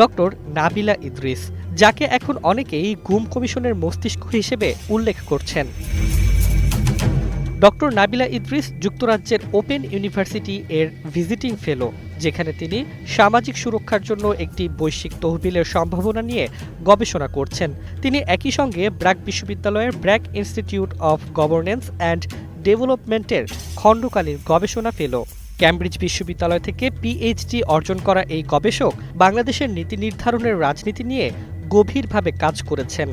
Doctor Nabila Idris, যাকে এখন অনেকেই গুম কমিশনের মস্তিষ্ক হিসেবে উল্লেখ করছেন। ডক্টর নাবিলা ইদ্রিস যুক্তরাজ্যের ওপেন ইউনিভার্সিটি এর ভিজিটিং ফেলো, যেখানে তিনি সামাজিক সুরক্ষার জন্য একটি বৈশ্বিক তহবিলের সম্ভাবনা নিয়ে গবেষণা করছেন। তিনি একই সঙ্গে ব্র্যাক বিশ্ববিদ্যালয়ের BRAC institute of governance and ডেভেলপমেন্টের খণ্ডকালীন গবেষণা ফেলো। ক্যামব্রিজ বিশ্ববিদ্যালয় থেকে পিএইচডি অর্জন করা এই গবেষক বাংলাদেশের নীতি নির্ধারণের রাজনীতি নিয়ে গভীরভাবে কাজ করেছেন।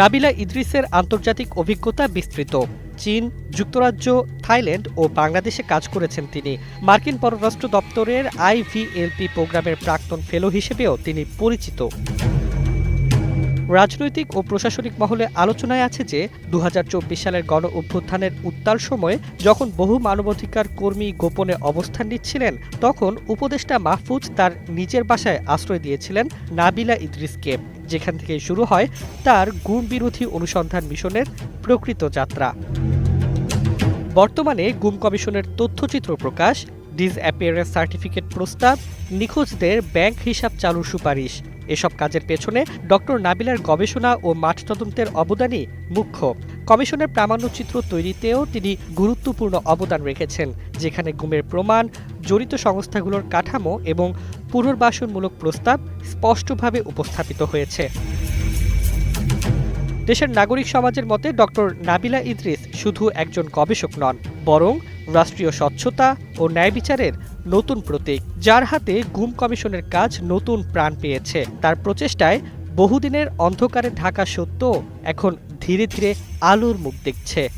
নাবিলা ইদ্রিসের আন্তর্জাতিক অভিজ্ঞতা বিস্তৃত। চীন, যুক্তরাজ্য, থাইল্যান্ড ও বাংলাদেশে কাজ করেছেন তিনি। মার্কিন পররাষ্ট্র দপ্তরের আইভিএলপি প্রোগ্রামের প্রাক্তন ফেলো হিসেবেও তিনি পরিচিত। রাজনৈতিক ও প্রশাসনিক মহলে আলোচনায় আছে যে দু হাজার চব্বিশ সালের গণ অভ্যুত্থানের উত্তাল সময়ে যখন বহু মানবাধিকার কর্মী গোপনে অবস্থান নিচ্ছিলেন, তখন উপদেষ্টা মাহফুজ তার নিজের বাসায় আশ্রয় দিয়েছিলেন নাবিলা ইদ্রিসকে, যেখান থেকে শুরু হয় তার গুম বিরোধী অনুসন্ধান মিশনের প্রকৃত যাত্রা। বর্তমানে গুম কমিশনের তথ্যচিত্র প্রকাশ ডিজ অ্যাপিয়ারেন্স সার্টিফিকেট প্রস্তাব, নিখোঁজদের ব্যাংক হিসাব চালুর সুপারিশ। এসব কাজের পেছনে ডক্টর নাবিলার গবেষণা ও মাঠ তদন্তের অবদানই মুখ্য। কমিশনের প্রামাণ্যচিত্র তৈরিতেও তিনি গুরুত্বপূর্ণ অবদান রেখেছেন, যেখানে গুমের প্রমাণ, জড়িত সংস্থাগুলোর কাঠামো এবং পুনর্বাসনমূলক প্রস্তাব স্পষ্টভাবে উপস্থাপিত হয়েছে। দেশের নাগরিক সমাজের মতে ডক্টর নাবিলা ইদ্রিস শুধু একজন গবেষক নন, বরং রাষ্ট্রীয় স্বচ্ছতা ও ন্যায় বিচারের নতুন প্রতীক, যার হাতে গুম কমিশনের কাজ নতুন প্রাণ পেয়েছে। তার প্রচেষ্টায় বহুদিনের অন্ধকারে ঢাকা সত্য এখন ধীরে ধীরে আলোর মুখ দেখছে।